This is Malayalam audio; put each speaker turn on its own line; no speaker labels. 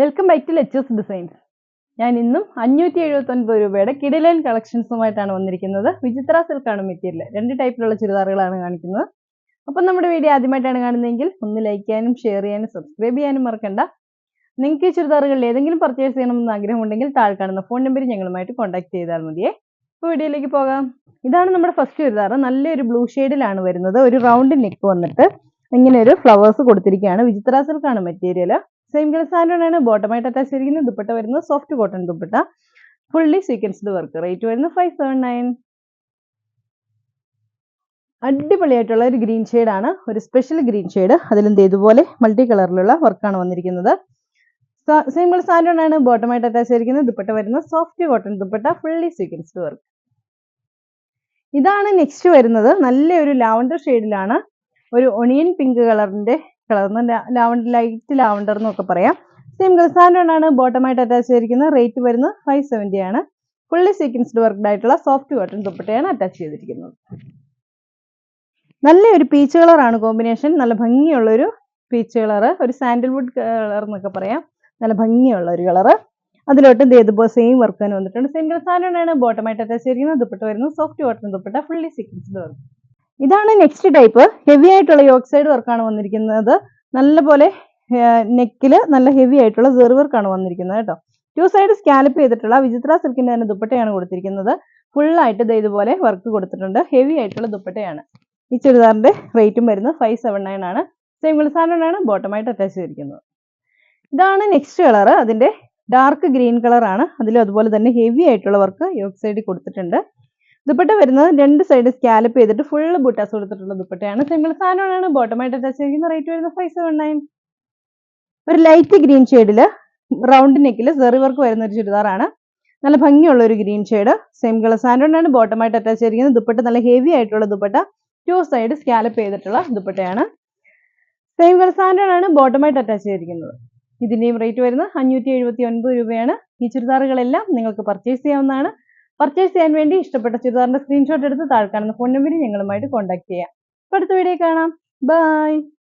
Welcome back to Lechers designs ഞാൻ ഇന്നും അഞ്ഞൂറ്റി എഴുപത്തി ഒൻപത് രൂപയുടെ കിടിലൻ കളക്ഷൻസുമായിട്ടാണ് വന്നിരിക്കുന്നത്. വിചിത്ര സിൽക്കാണ് മെറ്റീരിയൽ രണ്ട് ടൈപ്പിലുള്ള ചുരിദാറുകളാണ് കാണിക്കുന്നത്. അപ്പം നമ്മുടെ വീഡിയോ ആദ്യമായിട്ടാണ് കാണുന്നതെങ്കിൽ ഒന്ന് ലൈക്ക് ചെയ്യാനും ഷെയർ ചെയ്യാനും സബ്സ്ക്രൈബ് ചെയ്യാനും മറക്കണ്ട. നിങ്ങൾക്ക് ഈ ചുരിദാറുകളിൽ ഏതെങ്കിലും പർച്ചേസ് ചെയ്യണമെന്ന് ആഗ്രഹമുണ്ടെങ്കിൽ താഴെ കാണുന്ന ഫോൺ നമ്പർ ഞങ്ങളുമായിട്ട് കോൺടാക്ട് ചെയ്താൽ മതിയേ. ഇപ്പോൾ വീഡിയോയിലേക്ക് പോകാം. ഇതാണ് നമ്മുടെ ഫസ്റ്റ് ചുരിദാർ നല്ലൊരു ബ്ലൂ ഷെയ്ഡിലാണ് വരുന്നത്. ഒരു റൗണ്ട് നെക്ക് വന്നിട്ട് ഇങ്ങനെ ഒരു ഫ്ലവേഴ്സ് കൊടുത്തിരിക്കുകയാണ്. വിചിത്ര സിൽക്കാണ് മെറ്റീരിയൽ സെയിം കളർ സാൻഡോൺ ആണ് ബോട്ടമായിട്ട് അറ്റാച്ച് ചെയ്തിരിക്കുന്നത് ദുപ്പട്ട വരുന്നത് soft cotton dupatta. Fully sequenced work rate വരുന്നത് ഫൈവ് സെവൻ നയൻ അടിപൊളിയായിട്ടുള്ള ഒരു ഗ്രീൻ ആണ് ഒരു സ്പെഷ്യൽ ഗ്രീൻ ഷെയ്ഡ് അതിലെന്ത് ഇതുപോലെ മൾട്ടി കളറിലുള്ള വർക്കാണ് വന്നിരിക്കുന്നത്. കളർ സാൻഡോൺ ആണ് ബോട്ടമായിട്ട് അറ്റാച്ച് ചെയ്തിരിക്കുന്നത് ദുപ്പട്ട വരുന്നത് soft cotton dupatta fully sequenced work ഇതാണ് നെക്സ്റ്റ് വരുന്നത് നല്ലൊരു ലാവണ്ടർ ഷെയ്ഡിലാണ് ഒരു ഒണിയൻ പിങ്ക് കളറിന്റെ കളർ. ലാവണ്ടർ ലൈറ്റ് ലാവണ്ടർ എന്നൊക്കെ പറയാം. സെയിം സാൻഡാണ് ആണ് ബോട്ടമായിട്ട് അറ്റാച്ച് ചെയ്തിരിക്കുന്നത്. റേറ്റ് വരുന്നത് ഫൈവ് സെവന്റി ആണ്. ഫുള്ളി സീക്വൻസ്ഡ് വർക്ക്ഡ് ആയിട്ടുള്ള സോഫ്റ്റ് കോട്ടൺ ദുപ്പട്ടയാണ് അറ്റാച്ച് ചെയ്തിരിക്കുന്നത്. നല്ലൊരു പീച്ച് കളറാണ് കോമ്പിനേഷൻ നല്ല ഭംഗിയുള്ള ഒരു പീച്ച് കളർ ഒരു സാൻഡൽവുഡ് കളർ എന്നൊക്കെ പറയാം. നല്ല ഭംഗിയുള്ള ഒരു കളർ അതിലോട്ട് ഇതുപോലെ സെയിം വർക്ക് തന്നെ വന്നിട്ടുണ്ട്. സിംഗിൾ സാൻഡാണ് ആണ് ബോട്ടമായിട്ട് അറ്റാച്ച് ചെയ്തിരിക്കുന്നത്. ദുപ്പട്ട വരുന്നത് soft cotton dupatta. Fully sequenced work ഇതാണ് നെക്സ്റ്റ് ടൈപ്പ് ഹെവി ആയിട്ടുള്ള യോക്സൈഡ് വർക്കാണ് വന്നിരിക്കുന്നത്. നല്ലപോലെ നെക്കിൽ നല്ല ഹെവി ആയിട്ടുള്ള സെർ വർക്കാണ് വന്നിരിക്കുന്നത് കേട്ടോ. ടു സൈഡ് സ്കാലപ്പ് ചെയ്തിട്ടുള്ള വിചിത്ര സിൽക്കിന്റെ തന്നെ ദുപ്പട്ടയാണ് കൊടുത്തിരിക്കുന്നത്. ഫുൾ ആയിട്ട് ദേ ഇതുപോലെ വർക്ക് കൊടുത്തിട്ടുണ്ട്. ഹെവി ആയിട്ടുള്ള ദുപ്പട്ടയാണ്. ഈ ചുരിദാറിന്റെ റേറ്റും വരുന്നത് ഫൈവ് സെവൻ നയൻ ആണ്. സെയിം ഗ്ലിസാൻഡാണ് ബോട്ടമായിട്ട് അറ്റാച്ച് ചെയ്തിരിക്കുന്നത്. ഇതാണ് നെക്സ്റ്റ് കളർ അതിന്റെ ഡാർക്ക് ഗ്രീൻ കളറാണ് അതിലും അതുപോലെ തന്നെ ഹെവി ആയിട്ടുള്ള വർക്ക് യോക്ക് സൈഡിൽ കൊടുത്തിട്ടുണ്ട്. ദുപ്പട്ട വരുന്നത് രണ്ട് സൈഡ് സ്കാലപ്പ് ചെയ്തിട്ട് ഫുൾ ബുട്ടാസ് കൊടുത്തിട്ടുള്ള ദുപ്പട്ടയാണ്. സിമ്പിൾ സാധനമാണ് ബോട്ടമായിട്ട് അറ്റാച്ച് ചെയ്യുന്ന റേറ്റ് വരുന്നത് ഫൈവ് സെവൻ നയൻ ഒരു ലൈറ്റ് ഗ്രീൻ ഷെയ്ഡിൽ റൗണ്ട് നെക്കിൽ സെറി വർക്ക് വരുന്ന ഒരു ചുരിദാറാണ്. നല്ല ഭംഗിയുള്ള ഒരു ഗ്രീൻ ഷെയ്ഡ് സെയിം കളർ സാൻഡോണാണ് ബോട്ടമായിട്ട് അറ്റാച്ച് ചെയ്തിരിക്കുന്നത് ദുപ്പട്ട. നല്ല ഹെവി ആയിട്ടുള്ള ദുപ്പട്ട. ടു സൈഡ് സ്കാലപ്പ് ചെയ്തിട്ടുള്ള ദുപ്പട്ടയാണ്. സെയിം കളർ സാൻഡോണാണ് ബോട്ടമായിട്ട് അറ്റാച്ച് ചെയ്തിരിക്കുന്നത്. ഇതിന്റെയും റേറ്റ് വരുന്നത് അഞ്ഞൂറ്റി എഴുപത്തി ഒൻപത് രൂപയാണ്. ഈ ചുരിദാറുകളെല്ലാം നിങ്ങൾക്ക് പർച്ചേസ് ചെയ്യാവുന്നതാണ്. പർച്ചേസ് ചെയ്യാൻ വേണ്ടി ഇഷ്ടപ്പെട്ട ചുരിദാറിന്റെ സ്ക്രീൻഷോട്ട് എടുത്ത് താഴെ കാണുന്ന ഫോൺ നമ്പറിൽ ഞങ്ങളുമായിട്ട് കോൺടാക്ട് ചെയ്യാം. അപ്പൊ അടുത്ത വീഡിയോ കാണാം. ബൈ